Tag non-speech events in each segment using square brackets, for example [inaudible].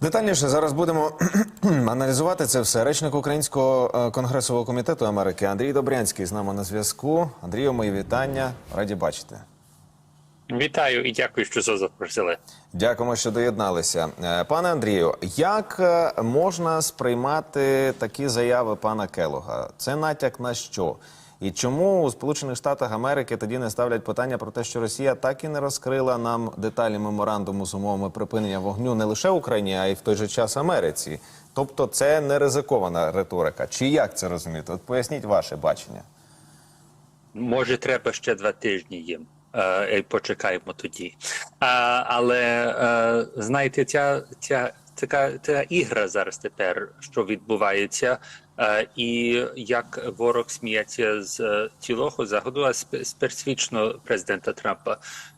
Детальніше зараз будемо [clears throat] аналізувати це все. Речник Українського е, конгресового комітету Америки Андрій Добрянський з нами на зв'язку. Андрію, мої вітання. Раді бачити. Вітаю і дякую, що запросили. Дякуємо, що доєдналися. Е, Пане Андрію, як е, можна сприймати такі заяви пана Келога? Це натяк на що? І чому у Сполучених Штатах Америки тоді не ставлять питання про те, що Росія так і не розкрила нам деталі меморандуму з умовами припинення вогню не лише Україні, а й в той же час Америці? Тобто, це не ризикована риторика. Чи як це розуміти? От поясніть ваше бачення. Може, треба ще два тижні їм. Е, почекаємо тоді. Але е, знаєте, ця, ця така ця ігра зараз тепер, що відбувається, е, і як ворог сміється з е, цілого заходу, а специфічно президента Трампа.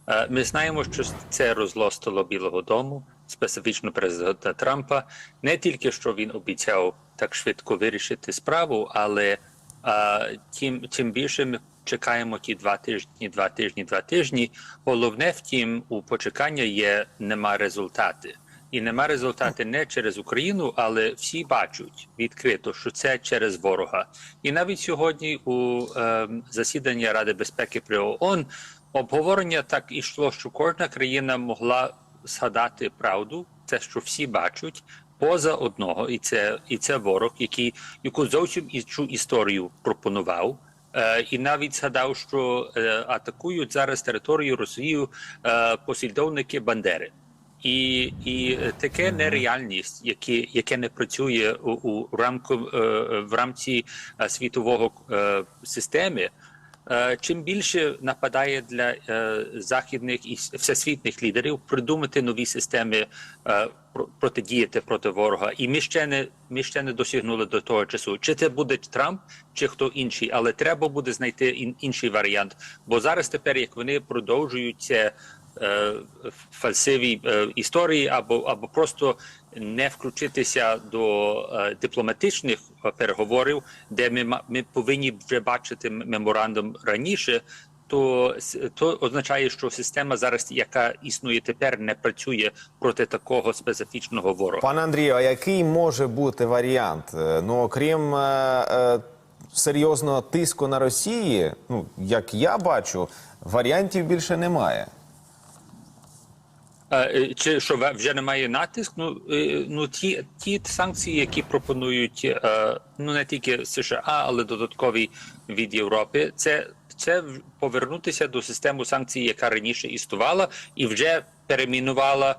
Е, ми знаємо, що це розлостило Білого Дому, специфічно президента Трампа. Не тільки що він обіцяв так швидко вирішити справу, але а, тим, тим більше ми чекаємо ті два тижні, два тижні, два тижні. Головне, втім, у почекання є нема результати. І нема результати не через Україну, але всі бачать відкрито, що це через ворога. І навіть сьогодні у е, засіданні Ради безпеки при ООН обговорення так ішло, що кожна країна могла згадати правду, це що всі бачать, поза одного, і це і це ворог, який яку зовсім іншу історію пропонував. Е, і навіть згадав, що е, атакують зараз територію Росії е, послідовники Бандери. І, і таке нереальність, яке, яке не працює у, у рамку е, в рамці е, світового е, системи. Чим більше нападає для західних і всесвітніх лідерів придумати нові системи про- протидіяти проти ворога, і ми ще не ми ще не досягнули до того часу. Чи це буде Трамп, чи хто інший, але треба буде знайти ін- інший варіант. Бо зараз тепер, як вони продовжують це е, фальсиві е, історії, або або просто не включитися до е, дипломатичних переговорів, де ми ми повинні вже бачити меморандум раніше. То то означає, що система зараз, яка існує тепер, не працює проти такого специфічного ворога. Пане Андрію, а який може бути варіант? Ну, окрім серйозного тиску на Росії, ну як я бачу, варіантів більше немає. Е, Чи що вже немає натиск? Ну е, ну ті, ті санкції, які пропонують е, ну не тільки США, але додаткові від Європи, це це повернутися до системи санкцій, яка раніше існувала, і вже перемінувала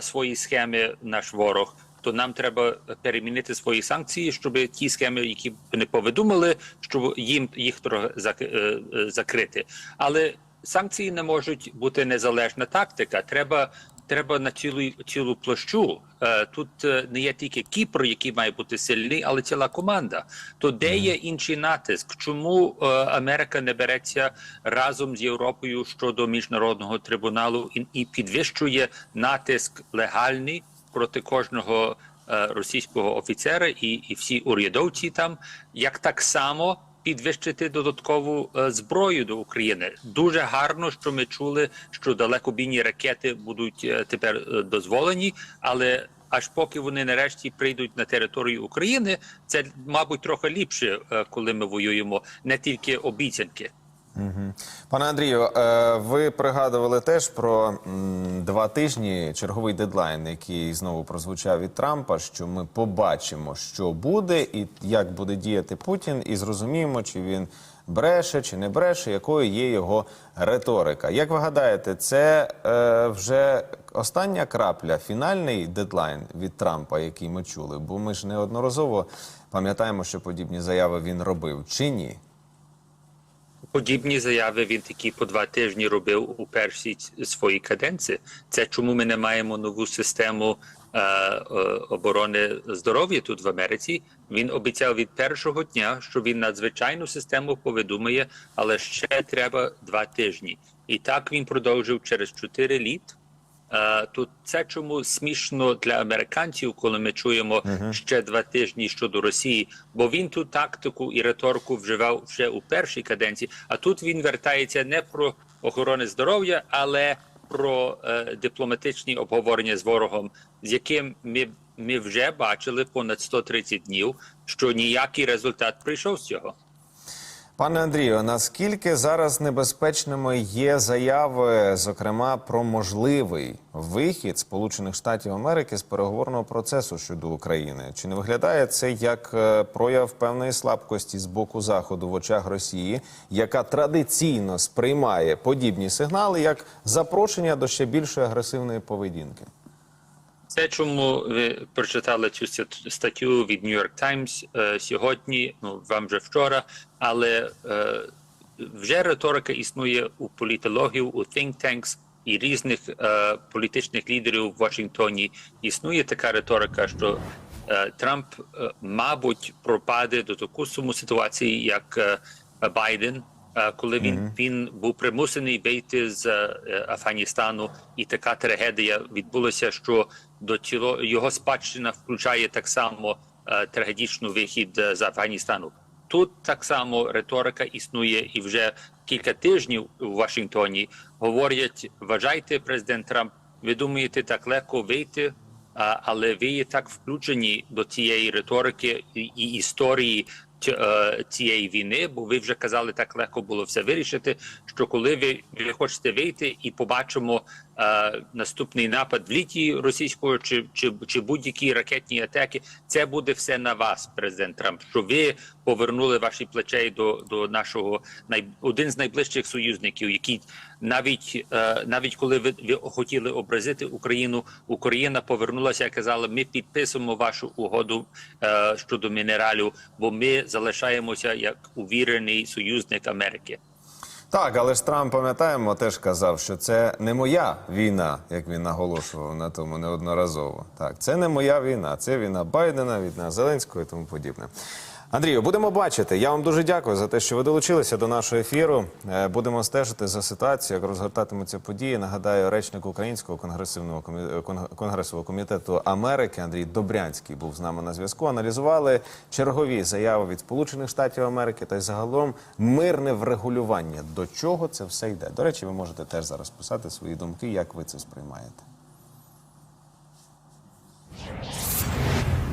свої схеми наш ворог. То нам треба перемінити свої санкції, щоб ті схеми, які вони повидумали, щоб їм їх трохи зак- закрити. Але санкції не можуть бути незалежна тактика. Треба треба на цілу цілу площу. Е, Тут е, не є тільки Кіпр, який має бути сильний, але ціла команда. То де є інший натиск? Чому е, Америка не береться разом з Європою щодо міжнародного трибуналу і, підвищує натиск легальний проти кожного російського офіцера і, і всі урядовці там, як так само підвищити додаткову е, зброю до України. Дуже гарно, що ми чули, що далекобійні ракети будуть е, тепер е, дозволені, але аж поки вони нарешті прийдуть на територію України, це мабуть трохи ліпше, коли ми воюємо, не тільки обіцянки. Пане Андрію, е, ви пригадували теж про два тижні черговий дедлайн, який знову прозвучав від Трампа, що ми побачимо, що буде, і як буде діяти Путін, і зрозуміємо, чи він бреше, чи не бреше, якою є його риторика. Як ви гадаєте, це е, вже остання крапля, фінальний дедлайн від Трампа, який ми чули? Бо ми ж неодноразово пам'ятаємо, що подібні заяви він робив, чи ні? Подібні заяви він такі по два тижні робив у першій своїй каденції. Це чому ми не маємо нову систему е, е, оборони здоров'я тут в Америці. Він обіцяв від першого дня, що він надзвичайну систему повідомує, але ще треба два тижні. І так він продовжив через чотири літ. Е, Тут це чому смішно для американців, коли ми чуємо ще два тижні щодо Росії, бо він ту тактику і риторику вживав вже у першій каденції. А тут він вертається не про охорони здоров'я, але про е, дипломатичні обговорення з ворогом, з яким ми, ми вже бачили понад 130 днів, що ніякий результат прийшов з цього. Пане Андрію, наскільки зараз небезпечними є заяви, зокрема про можливий вихід Сполучених Штатів Америки з переговорного процесу щодо України? Чи не виглядає це як е, прояв певної слабкості з боку заходу в очах Росії, яка традиційно сприймає подібні сигнали як запрошення до ще більшої агресивної поведінки? Це чому ви прочитали цю стат- статтю від New York Times е, сьогодні, ну вам вже вчора, але е, вже риторика існує у політологів, у think tanks і різних е, політичних лідерів в Вашингтоні. Існує така риторика, що е, Трамп, е, мабуть, пропаде до таку саму ситуації, як е, Байден. е, Коли він, він був примусений вийти з е, Афганістану, і така трагедія відбулася, що до цього його спадщина включає так само е, трагедичний вихід е, з Афганістану. Тут так само риторика існує і вже кілька тижнів у Вашингтоні говорять: вважайте, президент Трамп, ви думаєте так легко вийти, але ви є так включені до цієї риторики і, і історії е, цієї війни, бо ви вже казали, так легко було все вирішити. Що коли ви, ви хочете вийти і побачимо е, наступний напад в літі російського чи, чи, чи будь-які ракетні атаки, це буде все на вас, президент Трамп. Що ви повернули ваші плечей до, до нашого най, один з найближчих союзників, який навіть е, навіть коли ви, ви хотіли образити Україну, Україна повернулася і казала: ми підписуємо вашу угоду е, щодо мінералів, бо ми залишаємося як увірений союзник Америки. Так, але ж Трамп, пам'ятаємо, теж казав, що це не моя війна, як він наголошував на тому неодноразово. Так, це не моя війна, це війна Байдена, війна Зеленського і тому подібне. Андрію, будемо бачити. Я вам дуже дякую за те, що ви долучилися до нашого ефіру. Е, Будемо стежити за ситуацією, як розгортатимуться події. Нагадаю, речник Українського конгресивного комі- конгресового комітету Америки Андрій Добрянський був з нами на зв'язку. Аналізували чергові заяви від Сполучених Штатів Америки та й загалом мирне врегулювання. До чого це все йде? До речі, ви можете теж зараз писати свої думки, як ви це сприймаєте.